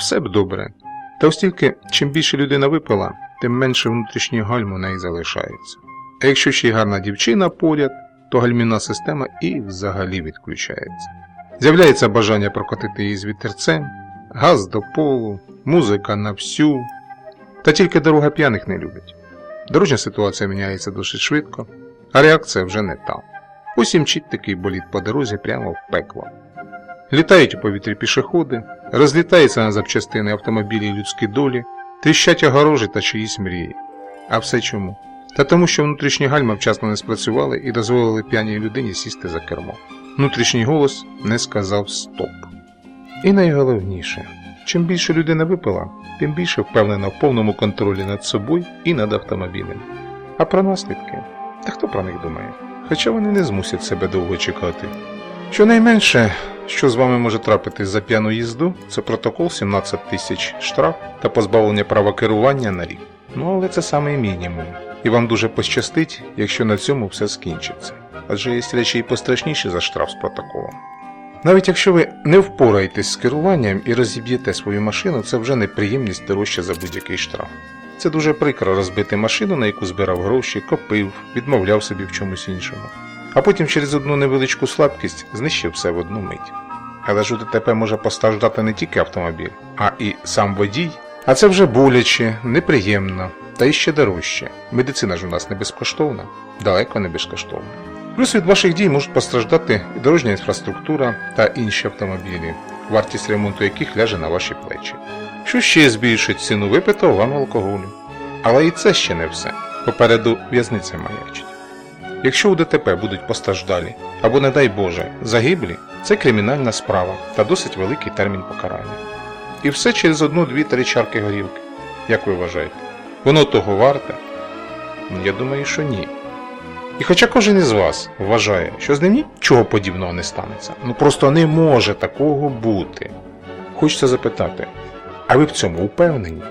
все б добре. Та оскільки чим більше людина випила, тим менше внутрішніх гальм у неї залишається. А якщо ще й гарна дівчина поряд, то гальмівна система і взагалі відключається. З'являється бажання прокотити її з вітерцем, газ до полу, музика на всю. Та тільки дорога п'яних не любить. Дорожня ситуація міняється досить швидко, а реакція вже не та. Ось мчить боліт по дорозі прямо в пекло. Літають у повітрі пішоходи, розлітаються на запчастини автомобілі людські долі, тріщать огорожі та чиїсь мрії. А все чому? Та тому, що внутрішні гальма вчасно не спрацювали і дозволили п'яній людині сісти за кермо. Внутрішній голос не сказав стоп. І найголовніше, чим більше людина випила, тим більше впевнена в повному контролі над собою і над автомобілем. А про наслідки? Та хто про них думає? Хоча вони не змусять себе довго чекати. Щонайменше, що з вами може трапитись за п'яну їзду, це протокол 17 тисяч штраф та позбавлення права керування на рік. Ну але це саме мінімум. І вам дуже пощастить, якщо на цьому все скінчиться. Адже є речі і пострашніші за штраф з протоколом. Навіть якщо ви не впораєтесь з керуванням і розіб'єте свою машину, це вже неприємність дорожча за будь-який штраф. Це дуже прикро розбити машину, на яку збирав гроші, копив, відмовляв собі в чомусь іншому. А потім через одну невеличку слабкість знищив все в одну мить. Але ж у ДТП може постраждати не тільки автомобіль, а і сам водій. А це вже боляче, неприємно та ще дорожче. Медицина ж у нас не безкоштовна, далеко не безкоштовна. Плюс від ваших дій можуть постраждати і дорожня інфраструктура та інші автомобілі, вартість ремонту яких ляже на ваші плечі. Що ще збільшить ціну випитого вам алкоголю. Але і це ще не все. Попереду в'язниця маячить. Якщо у ДТП будуть постраждалі або, не дай Боже, загиблі, це кримінальна справа та досить великий термін покарання. І все через одну, дві, три чарки горілки. Як ви вважаєте? Воно того варте? Я думаю, що ні. І хоча кожен із вас вважає, що з ним нічого подібного не станеться, ну просто не може такого бути. Хочеться запитати, а ви в цьому упевнені?